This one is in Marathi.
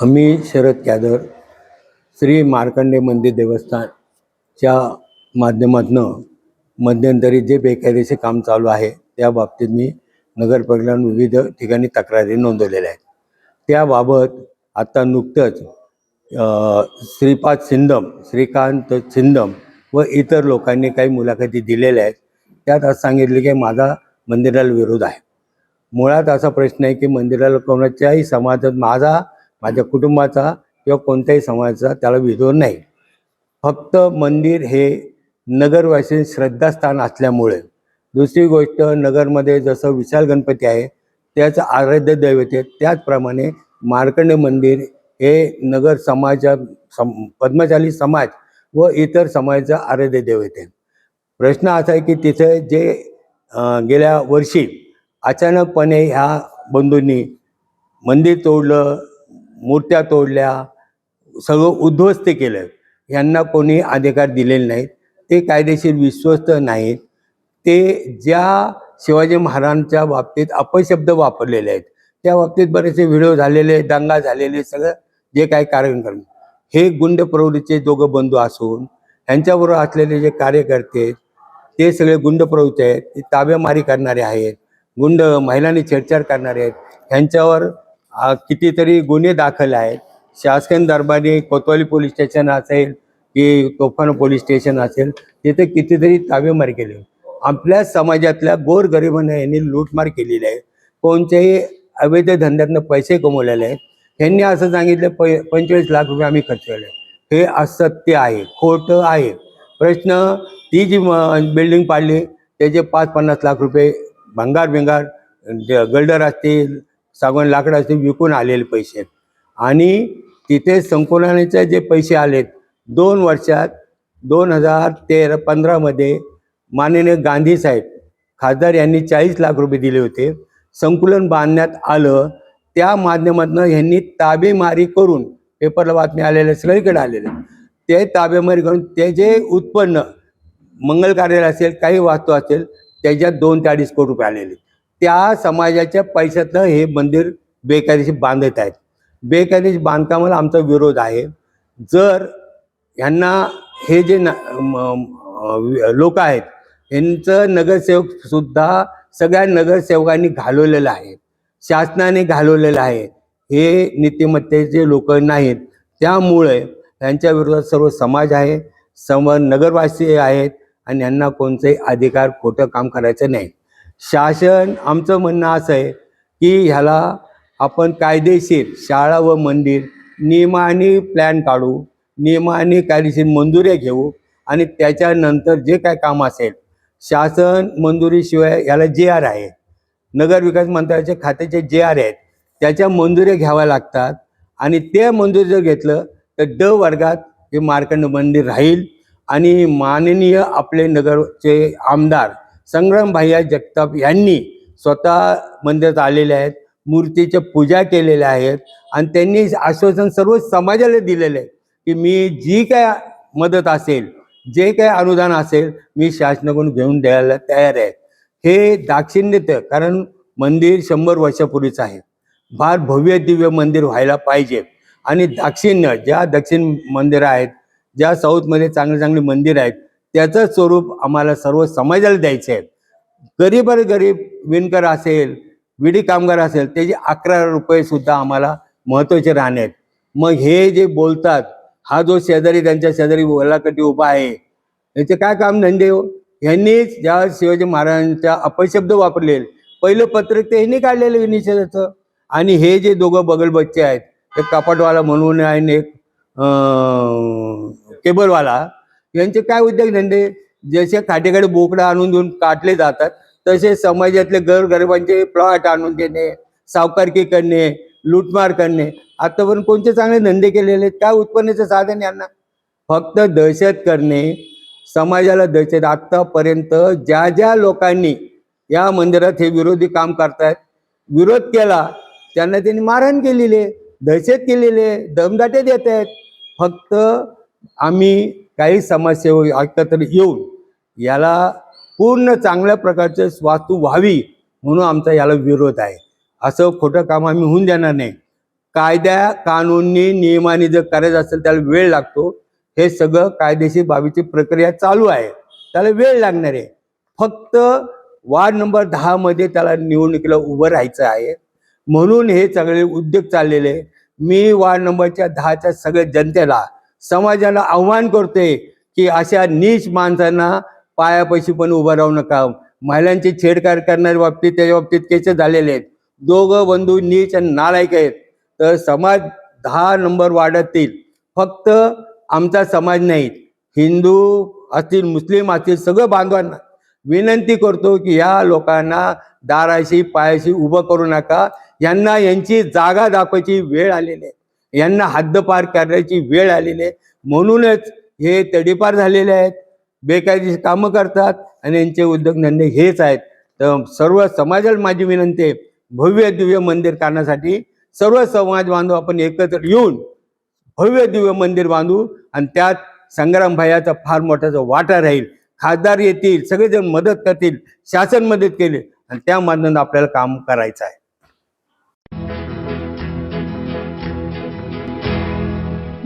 आम्ही शरद कॅदर श्री मार्कंडे मंदिर देवस्थानच्या माध्यमातनं मध्यंतरी जे बेकायदेशीर काम चालू आहे त्या बाबतीत मी नगरपालिकेला विविध ठिकाणी तक्रारी नोंदवलेल्या आहेत. त्याबाबत आत्ता नुकतंच श्रीपाद सिंदम श्रीकांत सिंदम व इतर लोकांनी काही मुलाखती दिलेल्या आहेत. त्यात असं सांगितले की माझा मंदिराला विरोध आहे. मुळात असा प्रश्न आहे की मंदिराला कोणाच्याही समाजात माझा माझ्या कुटुंबाचा किंवा कोणत्याही समाजाचा त्याला विरोध नाही. फक्त मंदिर हे नगरवासी श्रद्धास्थान असल्यामुळे. दुसरी गोष्ट नगरमध्ये जसं विशाल गणपती आहे त्याचं आराध्य दैवत आहे त्याचप्रमाणे मार्कंड मंदिर हे नगर समाजा सम पद्मशाली समाज व इतर समाजाचं आराध्य दैवत आहे. प्रश्न असा आहे की तिथे जे गेल्या वर्षी अचानकपणे ह्या बंधूंनी मंदिर तोडलं मूर्त्या तोडल्या सगळं उद्ध्वस्त केलं. यांना कोणी अधिकार दिलेले नाहीत. ते कायदेशीर विश्वस्त नाहीत. ते ज्या शिवाजी महाराजांच्या बाबतीत अपशब्द वापरलेले आहेत त्या बाबतीत बरेचसे व्हिडिओ झालेले दंगा झालेले सगळं जे काही कार्यक्रम हे गुंड प्रवृत्तीचे दोघं बंधू असून ह्यांच्याबरोबर असलेले जे कार्यकर्ते ते सगळे गुंड प्रवृत्ती आहेत. ते ताब्यामारी करणारे आहेत. गुंड महिलांनी छेडछाड करणारे आहेत. ह्यांच्यावर कितीतरी गुन्हे दाखल आहेत. शासकीय दरबारी कोतवाली पोलीस स्टेशन असेल की तोफान पोलीस स्टेशन असेल तिथे कितीतरी तावेमार केली. आपल्या समाजातल्या गोरगरिबांना यांनी लूटमार केलेली आहे. कोणत्याही अवैध धंद्यातनं पैसे कमवलेले आहेत. यांनी असं सांगितलं प पंचेचाळीस लाख रुपये आम्ही खर्च केले. हे असत्य आहे खोटं आहे. प्रश्न ती जी बिल्डिंग पाडली त्याचे पाच पन्नास लाख रुपये भंगार बिंगार गल्डर असतील सागवान लाकडं विकून आलेले पैसे. आणि तिथे संकुलनाचे जे पैसे आलेत दोन वर्षात दोन हजार तेरा पंधरामध्ये माननीय गांधी साहेब खासदार यांनी चाळीस लाख रुपये दिले होते. संकुलन बांधण्यात आलं. त्या माध्यमातून ह्यांनी ताबेमारी करून पेपरला बातमी आलेल्या सगळीकडे आलेल्या. ते ताबेमारी करून ते जे उत्पन्न मंगल कार्यालय असेल काही वास्तू असेल त्याच्यात दोन ते अडीच कोटी रुपये आलेले. त्या समाजाच्या पैशातनं हे मंदिर बेकायदेशीर बांधत आहेत. बेकायदेशीर बांधकामाला आमचा विरोध आहे. जर ह्यांना हे जे लोक आहेत यांचं नगरसेवक सुद्धा सगळ्या नगरसेवकांनी घालवलेलं आहे शासनाने घालवलेलं आहे हे नीतिमत्तेचे लोक नाहीत. त्यामुळे यांच्या विरोधात सर्व समाज आहे सर्व नगरवासी आहेत आणि यांना कोणतेही अधिकार खोटं काम करायचं नाही. शासन आमचं म्हणणं असं आहे की ह्याला आपण कायदेशीर शाळा व मंदिर नियमाने प्लॅन काढू नियमाने कायदेशीर मंजुऱ्या घेऊ आणि त्याच्यानंतर जे काय काम असेल शासन मंजुरीशिवाय याला जे आर आहे नगर विकास मंत्र्याच्या खात्याचे जे आर आहेत त्याच्या मंजुऱ्या घ्याव्या लागतात आणि ते मंजुरी जर घेतलं तर ड वर्गात हे मार्कंड मंदिर राहील आणि माननीय आपले नगरचे आमदार संग्राम भैया जगताप यांनी स्वतः मंदिरात आलेले आहेत मूर्तीच्या पूजा केलेल्या आहेत आणि त्यांनी आश्वासन सर्व समाजाला दिलेलं आहे की मी जी काय मदत असेल जे काय अनुदान असेल मी शासनाकडून घेऊन द्यायला तयार आहे. हे दाक्षिण्यत कारण मंदिर शंभर वर्षापूर्वीच आहे. फार भव्य दिव्य मंदिर व्हायला पाहिजे. आणि दाक्षिण्य ज्या दक्षिण मंदिरं आहेत ज्या साऊथमध्ये चांगले चांगले मंदिरं आहेत त्याचं स्वरूप आम्हाला सर्व समाजाला द्यायचं आहे गरीब गरीब विणकर असेल विडी कामगार असेल त्याचे अकरा रुपये सुद्धा आम्हाला महत्त्वाचे राहणे आहेत. मग हे जे बोलतात हा जो शेजारी त्यांच्या शेजारी वलाकटी उभा आहे याचे काय काम धंदे हो? ह्यांनीच ज्या शिवाजी महाराजांच्या अपशब्द वापरले. पहिलं पत्रक ते ह्यांनी काढलेलं विनिषेधाचं आणि हे जे दोघं बगल बच्चे आहेत एक कपाटवाला म्हणून आहे एक केबलवाला यांचे काय उद्योगधंदे? जसे खाटेकडे बोकडं आणून देऊन काटले जातात तसे समाजातले गरगरिबांचे प्लॉट आणून देणे सावकारकी करणे लूटमार करणे. आतापर्यंत कोणते चांगले धंदे केलेले आहेत? काय उत्पन्नाचं साधन यांना? फक्त दहशत करणे समाजाला दहशत आत्तापर्यंत ज्या ज्या लोकांनी या मंदिरात हे विरोधी काम करतायत विरोध केला त्यांना त्यांनी मारहाण केलेली आहे दहशत केलेली आहे दमदाटे देत आहेत फक्त आम्ही काही समाजसेवक एकत्र येऊन याला पूर्ण चांगल्या प्रकारचे वास्तू व्हावी म्हणून आमचा याला विरोध आहे. असं खोटं काम आम्ही होऊन देणार नाही. कायद्या कानूननी नियमाने जर करायचं असेल त्याला वेळ लागतो. हे सगळं कायदेशीर बाबीची प्रक्रिया चालू आहे. त्याला वेळ लागणार आहे. फक्त वार्ड नंबर दहामध्ये त्याला निवडणुकीला उभं राहायचं आहे. म्हणून हे सगळे उद्योग चाललेले मी वार्ड नंबरच्या दहाच्या सगळ्या जनतेला समाजाला आव्हान करतोय की अशा नीच माणसांना पायापाशी पण उभं राहू नका. महिलांची छेडछाड करणाऱ्या बाबतीत त्याच्या बाबतीत केसेस झालेले आहेत. दोघं बंधू नीच आणि नालायक आहेत. तर समाज दहा नंबर वाढतील फक्त आमचा समाज नाही हिंदू असतील मुस्लिम असतील सगळं बांधवांना विनंती करतो की या लोकांना दाराशी पायाशी उभं करू नका. यांना यांची जागा दाखवायची वेळ आलेली आहे. यांना हद्दपार करण्याची वेळ आलेली आहे. म्हणूनच हे तडीपार झालेले आहेत. बेकायदेशीर कामं करतात आणि यांचे उद्योगधंदे हेच आहेत. तर सर्व समाजाला माझी विनंती आहे भव्य दिव्य मंदिर करण्यासाठी सर्व समाज बांधव आपण एकत्र येऊन भव्य दिव्य मंदिर बांधू आणि त्यात संग्राम भायाचा फार मोठा वाटा राहील खासदार येतील सगळेजण मदत करतील शासन मदत केली आणि त्या माध्यमातून आपल्याला काम करायचं आहे.